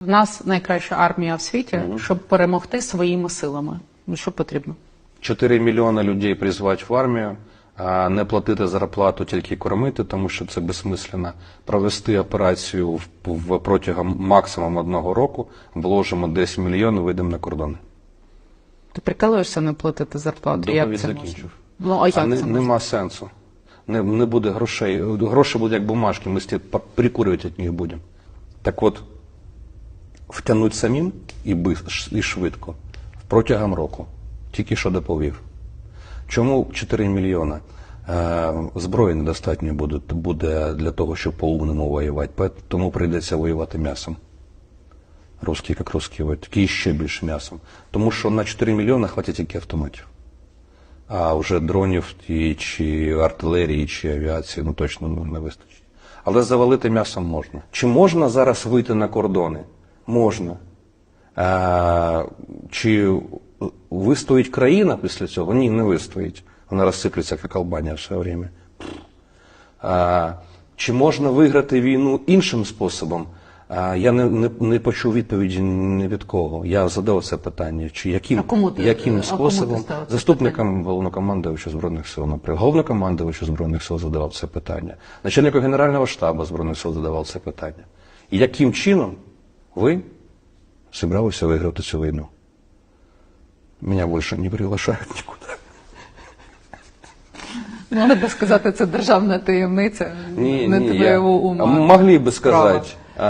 В нас найкраща армія в світі, щоб перемогти своїми силами. Ну що потрібно? 4 мільйони людей призвати в армію, а не платити зарплату, тільки кормити, тому що це безсмислено. Провести операцію в, в протягом максимум одного року, вложимо 10 мільйонів, вийдемо на кордони. Ти прикалуєшся не платити зарплату? Доповідь Як це закінчив. можна? Ну, а як А це не, можна? нема сенсу. Не, не буде грошей. Гроші будуть як бумажки, ми сті прикурювати від них будемо. Так от, втягнуть самим і, швидко протягом року. Тільки що доповів. Чому 4 мільйони? Е, зброї недостатньо буде, буде для того, щоб по-умному воювати. Тому прийдеться воювати м'ясом. Русські, як русські, тільки ще більше м'ясом. Тому що на 4 мільйони хватить тільки автоматів. А вже дронів чи артилерії, чи авіації ну точно ну, не вистачить. Але завалити м'ясом можна. Чи можна зараз вийти на кордони? Можна. А, чи вистоїть країна після цього? Ні, не вистоїть. Вона розсиплеться, як Албанія все время. А, чи можна виграти війну іншим способом? А, я не, не, не почув відповіді ні від кого. Я задав це питання. Чи яким, А кому ти- яким а кому ти способом заступникам головнокомандувача Збройних сил, наприклад, головнокомандувача Збройних сил задавав це питання. Начальнику Генерального штабу Збройних сил задавав це питання. І яким чином ви зібралися виграти цю війну? Мене більше не приглашають нікуди. Могли би сказати, це державна таємниця, Ні, не ні, я... твоєго ума. Могли би сказати, а,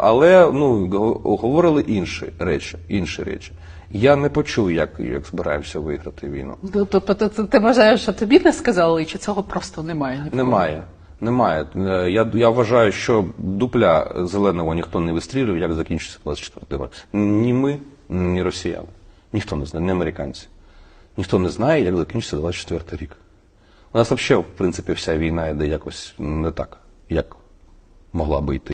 але ну, говорили інші речі, інші речі. Я не почув, як, як збираємося виграти війну. Ну, Тобто ти, ти, ти вважаєш, що тобі не сказали, чи цього просто немає? ні в кого? Немає. Немає. Е, Я, я вважаю, що дупля зеленого ніхто не вистрілює, як закінчиться 24 рік. Ні ми, ні росіяни. Ніхто не знає, ні американці. Ніхто не знає, як закінчиться 24 рік. У нас взагалі, в принципі, вся війна йде якось не так, як могла би йти.